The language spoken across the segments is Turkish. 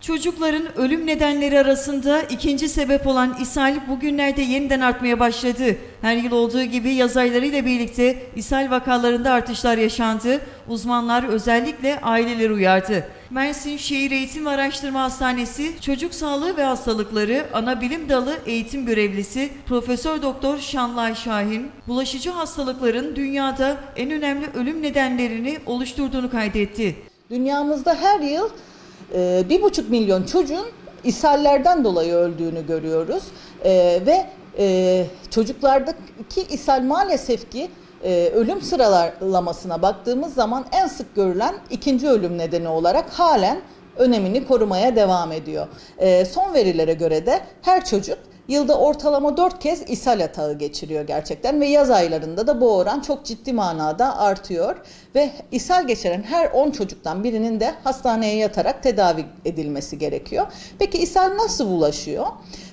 Çocukların ölüm nedenleri arasında ikinci sebep olan ishal bugünlerde yeniden artmaya başladı. Her yıl olduğu gibi yaz aylarıyla birlikte ishal vakalarında artışlar yaşandı. Uzmanlar özellikle aileleri uyardı. Mersin Şehir Eğitim ve Araştırma Hastanesi Çocuk Sağlığı ve Hastalıkları Ana Bilim Dalı Eğitim Görevlisi Profesör Doktor Şanlay Şahin, bulaşıcı hastalıkların dünyada en önemli ölüm nedenlerini oluşturduğunu kaydetti. Dünyamızda her yıl bir buçuk milyon çocuğun ishallerden dolayı öldüğünü görüyoruz E, ve e, çocuklardaki ishal maalesef ki e, ölüm sıralamasına baktığımız zaman en sık görülen ikinci ölüm nedeni olarak halen önemini korumaya devam ediyor. E, son verilere göre de her çocuk Yılda ortalama 4 kez ishal atağı geçiriyor gerçekten ve yaz aylarında da bu oran çok ciddi manada artıyor ve ishal geçiren her 10 çocuktan birinin de hastaneye yatarak tedavi edilmesi gerekiyor. Peki ishal nasıl bulaşıyor?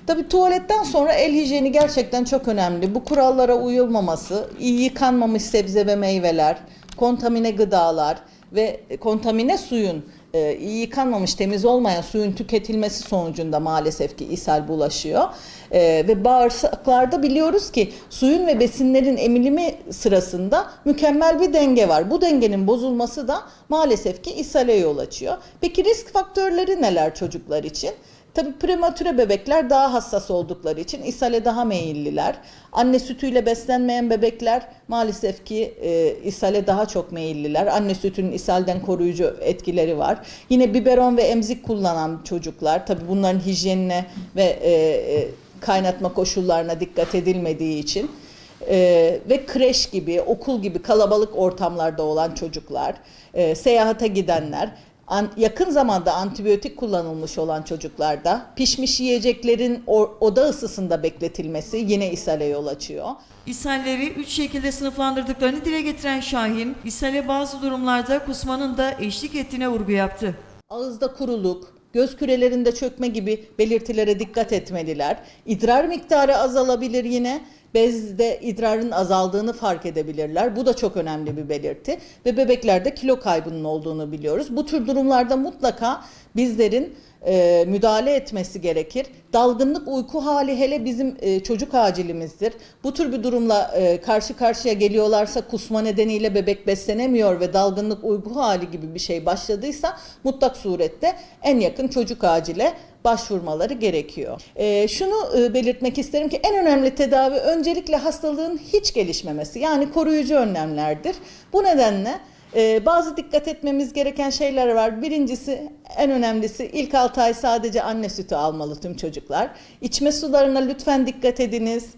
Tabii tuvaletten sonra el hijyeni gerçekten çok önemli. Bu kurallara uyulmaması, iyi yıkanmamış sebze ve meyveler, kontamine gıdalar ve kontamine suyun e, yıkanmamış, temiz olmayan suyun tüketilmesi sonucunda maalesef ki ishal bulaşıyor. E, ve bağırsaklarda biliyoruz ki suyun ve besinlerin emilimi sırasında mükemmel bir denge var. Bu dengenin bozulması da maalesef ki ishale yol açıyor. Peki risk faktörleri neler çocuklar için? Tabii prematüre bebekler daha hassas oldukları için ishale daha meyilliler. Anne sütüyle beslenmeyen bebekler maalesef ki e, ishale daha çok meyilliler. Anne sütünün ishalden koruyucu etkileri var. Yine biberon ve emzik kullanan çocuklar tabii bunların hijyenine ve e, e, kaynatma koşullarına dikkat edilmediği için ee, ve kreş gibi, okul gibi kalabalık ortamlarda olan çocuklar, e, seyahate gidenler, an- yakın zamanda antibiyotik kullanılmış olan çocuklarda pişmiş yiyeceklerin oda ısısında bekletilmesi yine ishale yol açıyor. İshalleri üç şekilde sınıflandırdıklarını dile getiren Şahin, ishale bazı durumlarda kusmanın da eşlik ettiğine vurgu yaptı. Ağızda kuruluk, göz kürelerinde çökme gibi belirtilere dikkat etmeliler. İdrar miktarı azalabilir yine. Bezde idrarın azaldığını fark edebilirler. Bu da çok önemli bir belirti. Ve bebeklerde kilo kaybının olduğunu biliyoruz. Bu tür durumlarda mutlaka bizlerin e, müdahale etmesi gerekir. Dalgınlık uyku hali hele bizim e, çocuk acilimizdir. Bu tür bir durumla e, karşı karşıya geliyorlarsa kusma nedeniyle bebek beslenemiyor ve dalgınlık uyku hali gibi bir şey başladıysa mutlak surette en yakın çocuk acile başvurmaları gerekiyor. E, şunu e, belirtmek isterim ki en önemli tedavi öncelikle hastalığın hiç gelişmemesi yani koruyucu önlemlerdir. Bu nedenle ee, bazı dikkat etmemiz gereken şeyler var. Birincisi en önemlisi ilk 6 ay sadece anne sütü almalı tüm çocuklar. İçme sularına lütfen dikkat ediniz.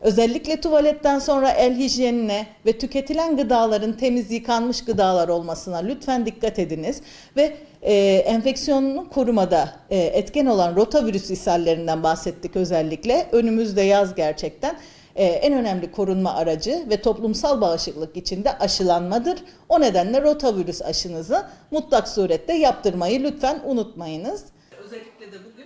Özellikle tuvaletten sonra el hijyenine ve tüketilen gıdaların temiz yıkanmış gıdalar olmasına lütfen dikkat ediniz. Ve e, enfeksiyonunu korumada e, etken olan rotavirüs ishallerinden bahsettik özellikle. Önümüzde yaz gerçekten. Ee, en önemli korunma aracı ve toplumsal bağışıklık içinde aşılanmadır. O nedenle rotavirüs aşınızı mutlak surette yaptırmayı lütfen unutmayınız. Özellikle de bu